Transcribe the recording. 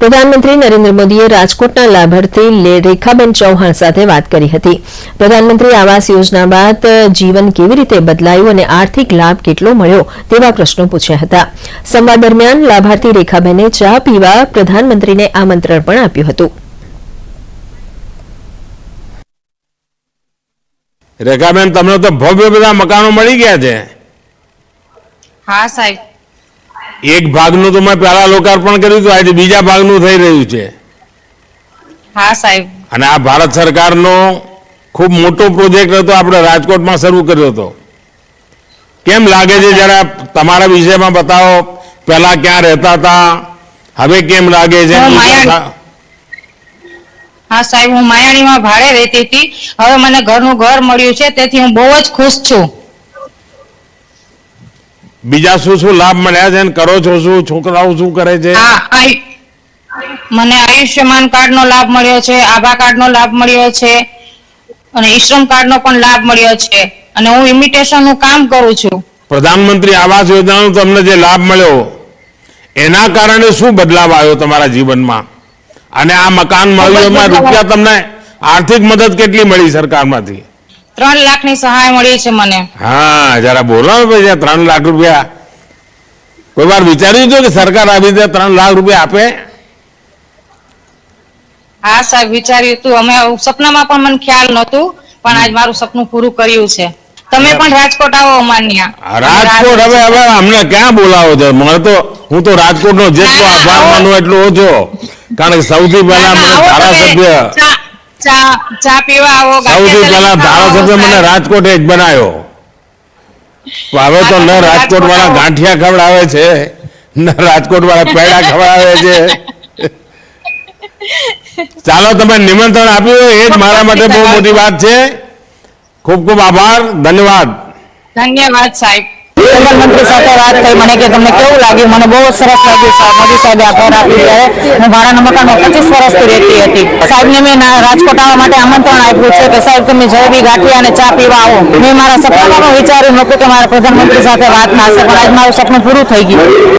પ્રધાનમંત્રી નરેન્દ્ર મોદીએ રાજકોટના લાભાર્થી રેખાબેન ચૌહાણ સાથે વાત કરી હતી. પ્રધાનમંત્રી આવાસ યોજના બાદ જીવન કેવી રીતે બદલાયું અને આર્થિક લાભ કેટલો મળ્યો તેવા પ્રશ્નો પૂછ્યા હતા. સંવાદ દરમિયાન લાભાર્થી રેખાબેને ચા પીવા પ્રધાનમંત્રીને આમંત્રણ પણ આપ્યું હતું. રેખાબેન તમને તો ભવ્ય બધા મકાનો મળી ગયા છે. હા સાહેબ. એક ભાગનું તો મેં પહેલા લોકાર્પણ કર્યું હતું આજે બીજા ભાગનું થઈ રહ્યું છે. હા સાહેબ. અને આ ભારત સરકારનો ખૂબ મોટો પ્રોજેક્ટ હતો આપણે રાજકોટમાં શરૂ કર્યો હતો. કેમ લાગે છે જરા તમારા વિષયમાં બતાવો પહેલા ક્યાં રહેતા હતા હવે કેમ લાગે છે? હું હા સાહેબ હું માયાણીમાં ભાડે રહેતી હતી. હવે મને ઘરનું ઘર મળ્યું છે તેથી હું બહુ જ ખુશ છું. બીજા શું શું લાભ મળ્યા છે કરો છો શું? છોકરાઓ શું કરે છે? મને આયુષ્યમાન કાર્ડનો લાભ મળ્યો છે આભા કાર્ડ નો લાભ મળ્યો છે અને ઈશ્રમ કાર્ડ નો પણ લાભ મળ્યો છે અને હું ઇમિટેશનનું કામ કરું છું. પ્રધાનમંત્રી આવાસ યોજનાનો તમને જે લાભ મળ્યો એના કારણે શું બદલાવ આવ્યો તમારા જીવનમાં? અને આ મકાન મળ્યું એમાં રૂપિયા તમને આર્થિક મદદ કેટલી મળી સરકારમાંથી? ત્રણ લાખની સહાય મળી છે મને. હા જરા બોલો ભાઈ ત્રણ લાખ રૂપિયા. કોઈ વાર વિચાર્યું છે કે સરકાર આવી રીતે ત્રણ લાખ રૂપિયા આપે? હા સાહેબ વિચાર્યું હતું અમે સપનામાં પણ મને ખ્યાલ નહોતું પણ આજ મારું સપનું પૂરું કર્યું છે. તમે પણ રાજકોટ આવો અમાન્યા. રાજકોટ હવે હવે અમને ક્યાં બોલાવો છો? મને તો હું તો રાજકોટનો જેટલો ના, ના, આભાર માનું એટલો ઓછો. કારણ કે સૌથી પહેલા મને ધારાસભ્ય ચા ચા ચા પીવા આવો સૌથી પહેલા ધારાસભ્ય મને રાજકોટે જ બનાવ્યો. હવે તો ન રાજકોટ વાળા ગાંઠિયા ખવડાવે છે ન રાજકોટ વાળા પેડા ખવડાવે છે. ચાલો તમે નિમંત્રણ આપ્યું એ જ મારા માટે બહુ મોટી વાત છે. ખૂબ ખૂબ આભાર ધન્યવાદ. ધન્યવાદ સાહેબ. પ્રધાનમંત્રી સાથે વાત થઈ મને કે તમને કેવું લાગ્યું? મને બહુ સરસ લાગ્યું સાહેબ. મોદી સાહેબે આભાર આપ્યું ત્યારે હું ભાડાના મકાનમાં પચીસ વર્ષથી રહેતી હતી. સાહેબને મેં રાજકોટ આવવા માટે આમંત્રણ આપ્યું છે કે, સાહેબ, તમે જલેબી ગાંઠી અને ચા પીવા આવો. મેં મારા સપનામાં વિચાર્યું નહોતું કે મારા પ્રધાનમંત્રી સાથે વાત ના પણ આજ મારું સપનું પૂરું થઈ ગયું.